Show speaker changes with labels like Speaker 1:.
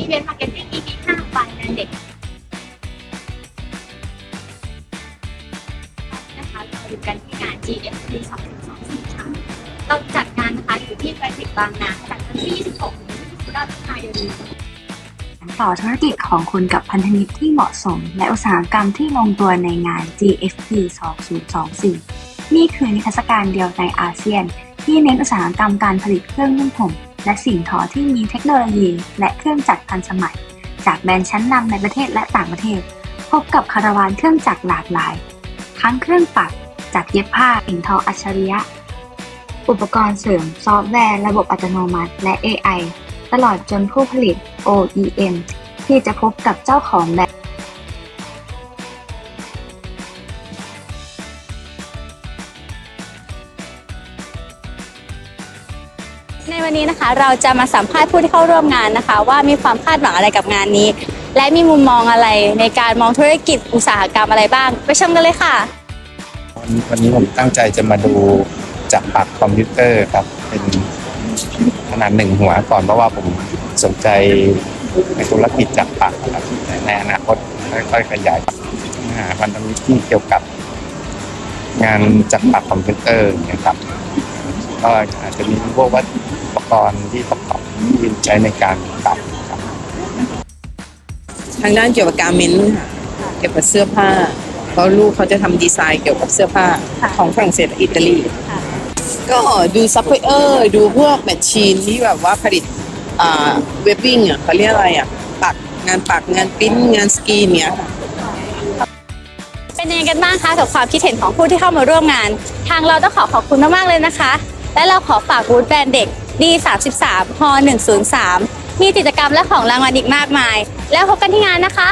Speaker 1: อีเวนต์มาร์เก็ตติ้ง EP 5บายแบรนเด็กนะคะเราอยู่กันที่งาน GFC 2024ค่ะเราจัดงานนะคะอยู่ที่แฟลตบางนาจัดวันที่ 26ถึง29มิถุนายน
Speaker 2: ต่อธุรกิจของคุณกับพันธมิตรที่เหมาะสม และอุตสาหกรรมที่ลงตัวในงาน GFP 2024 นี่คือนิทรรศการเดียวในอาเซียน ที่เน้นอุตสาหกรรมการผลิตเครื่องนุ่งห่ม และสิ่งทอที่มีเทคโนโลยี และเครื่องจักรทันสมัย จากแบรนด์ชั้นนำในประเทศและต่างประเทศ พบกับคาราวานเครื่องจักรหลากหลาย ทั้งเครื่องปักจากเย็บผ้าสิ่งทออัจฉริยะ อุปกรณ์เสริมซอฟต์แวร์ระบบอัตโนมัติ และ AI ตลอดจนผู้ผลิต OEM ที่จะพบกับเจ้าของแบรนด์
Speaker 1: ในวันนี้นะคะเราจะมาสัมภาษณ์ผู้ที่เข้าร่วมงานนะคะ ว่ามีความคาดหวังอะไรกับงานนี้ และมีมุมมองอะไรในการมองธุรกิจอุตสาหกรรมอะไรบ้าง ไปชมกันเลยค่ะ
Speaker 3: วันนี้ผมตั้งใจจะมาดูจากปากคอมพิวเตอร์ครับเป็นขนาดหนึ่งหัวก่อนเพราะว่าผมสนใจในธุรกิจจากปากครับในอนาคตค่อยๆขยายพันธมิตรที่เกี่ยวกับงานจากปากคอมพิวเตอร์นะครับก็อาจจะมีพวกวัตถุ ปกรณ์ที่ประกอบที่ใช้ในการตัดครับ
Speaker 4: ทางด้านเกี่ยวกับการเมนต์ค่ะเกี่ยวกับเสื้อผ้าเพราะลูกเขาจะทำดีไซน์เกี่ยวกับเสื้อผ้า
Speaker 1: ค่ะ
Speaker 4: ของฝรั่งเศสและอิตาลี
Speaker 1: ค่ะ
Speaker 4: ก็ดูซัพพลายเออร์ดูพวกแมชชีนที่แบบว่าผลิตอ่าเวบบิ้งอะเขาเรียกอะไรอะปักงานปักงานปริ้นงานสกรีนเนี้ยค่ะ
Speaker 1: เป็นยังไงกันบ้างคะกับความคิดเห็นของผู้ที่เข้ามาร่วมงาน ทางเราต้องขอขอบคุณมากๆเลยนะคะ และเราขอฝากบูธแบรนด์เด็ก D33 ฮ103 มีกิจกรรมและของรางวัลอีกมากมาย แล้วพบกันที่งานนะคะ